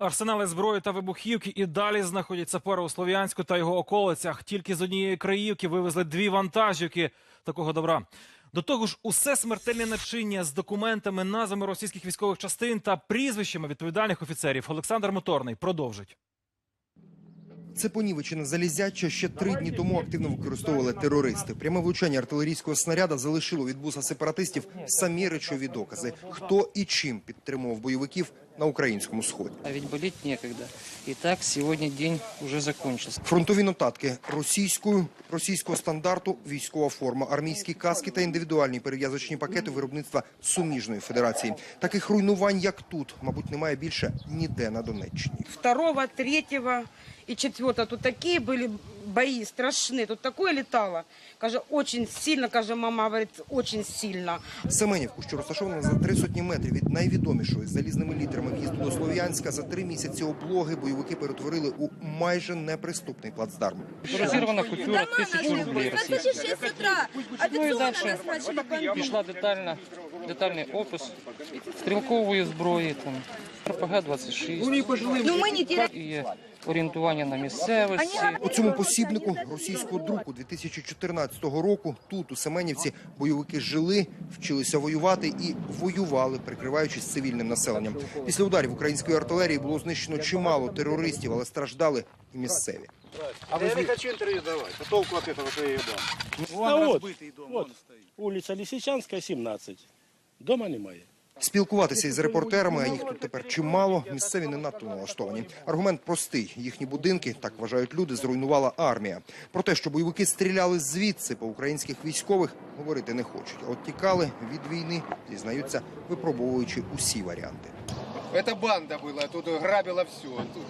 Арсенали зброї та вибухівки і далі знаходять сапери у Слов'янську та його околицях. Тільки з однієї краївки вивезли дві вантажівки такого добра. До того ж, усе смертельне начиння з документами, назвами російських військових частин та прізвищами відповідальних офіцерів. Олександр Моторний продовжить. Це понівечене залізяче ще три дні тому активно використовували терористи. Пряме влучання артилерійського снаряда залишило від буса сепаратистів самі речові докази, хто і чим підтримував бойовиків на українському сході. А ведь болеть некогда. Итак, сегодня день уже закончился. Фронтові нотатки російською, російського стандарту, військова форма, армійські каски та індивідуальні перев'язочні пакети виробництва суміжної федерації. Таких руйнувань, як тут, мабуть, немає більше ніде на Донеччині. второго, третьего и четвертого. Тут такие были бои страшные, тут такое летало. Каже, очень сильно, каже, мама говорит, очень сильно. Семенівку, що розташована за три сотні метрів від найвідомішої з залізними літерами в'їзду до Слов'янська, за три місяці облоги бойовики перетворили у майже неприступний плацдарм. Разорвана купюра тысячу рублей российских. 6 утра. Ну и Официально дальше нас начали бомбить. пішла детальна, детальний опис стрілкової зброї, там, РПГ-26. Ну мы не теряем. Орієнтування на місцевості. У цьому посібнику російського друку 2014 року тут у Семенівці бойовики жили, вчилися воювати і воювали, прикриваючись цивільним населенням. Після ударів української артилерії було знищено чимало терористів, але страждали і місцеві. А я не хочу интервью давать. А толку от этого, что я ее дам? А вот, вот, улица Лисичанская, 17. Дома немає. Спілкуватися із репортерами, а їх тут тепер чимало, місцеві не надто налаштовані. Аргумент простий: їхні будинки, так вважають люди, зруйнувала армія. Про те, що бойовики стріляли звідси по українських військових, говорити не хочуть. От тікали від війни, зізнаються, випробовуючи усі варіанти. Это банда была, тут грабила все. Тут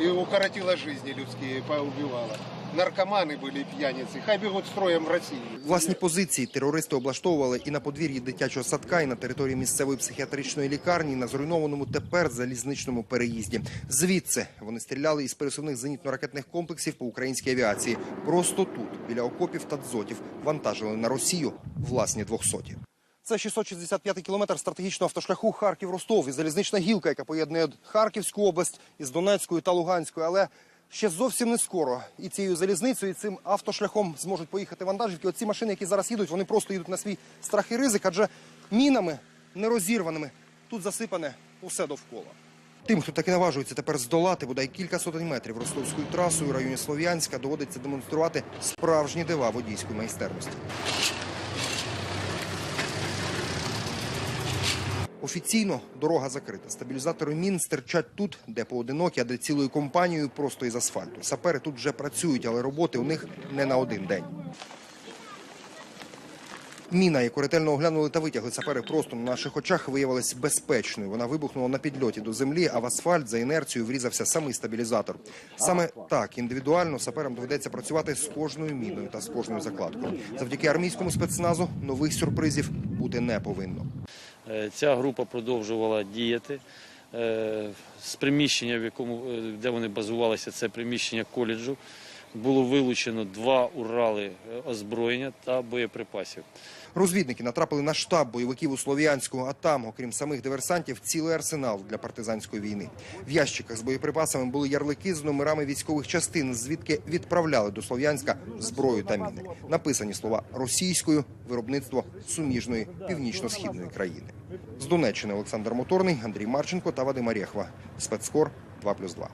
и укоротила жизни людские, поубивала Наркоманы были, и пьяницы. Хай бегут строем в России. Власні позиції терористи облаштовували і на подвір'ї дитячого садка, і на території місцевої психіатричної лікарні, і на зруйнованому тепер залізничному переїзді. Звідси вони стріляли із пересувних зенітно-ракетних комплексів по українській авіації. Просто тут, біля окопів та дзотів, вантажили на Росію власні двохсоті. Це 665 кілометр стратегічного автошляху Харків-Ростов і залізнична гілка, яка поєднує Харківську область із Донецькою та Луганською. Але ще зовсім не скоро і цією залізницею, і цим автошляхом зможуть поїхати вантажівки. Оці машини, які зараз їдуть, вони просто їдуть на свій страх і ризик, адже мінами нерозірваними тут засипане усе довкола. Тим, хто таки наважується тепер здолати бодай кілька сотень метрів ростовською трасою у районі Слов'янська, доводиться демонструвати справжні дива водійської майстерності. Офіційно дорога закрита. Стабілізатори мін стирчать тут, де поодинокі, а де цілою компанією просто із асфальту. Сапери тут вже працюють, але роботи у них не на один день. Міна, яку ретельно оглянули та витягли сапери просто на наших очах, виявилась безпечною. Вона вибухнула на підльоті до землі, а в асфальт за інерцією врізався самий стабілізатор. Саме так індивідуально саперам доведеться працювати з кожною міною та з кожною закладкою. Завдяки армійському спецназу нових сюрпризів бути не повинно. Е, Ця група продовжувала діяти. Е, З приміщення, в якому е, де вони базувалися, це приміщення коледжу. Було вилучено два урали е, озброєння та боєприпасів. Розвідники натрапили на штаб бойовиків у Слов'янську, а там, окрім самих диверсантів, цілий арсенал для партизанської війни. В ящиках з боєприпасами були ярлики з номерами військових частин, звідки відправляли до Слов'янська зброю та міни. Написані слова російською виробництво суміжної північно-східної країни. З Донеччини Олександр Моторний, Андрій Марченко та Вадим Арєхва. Спецкор 2+,2.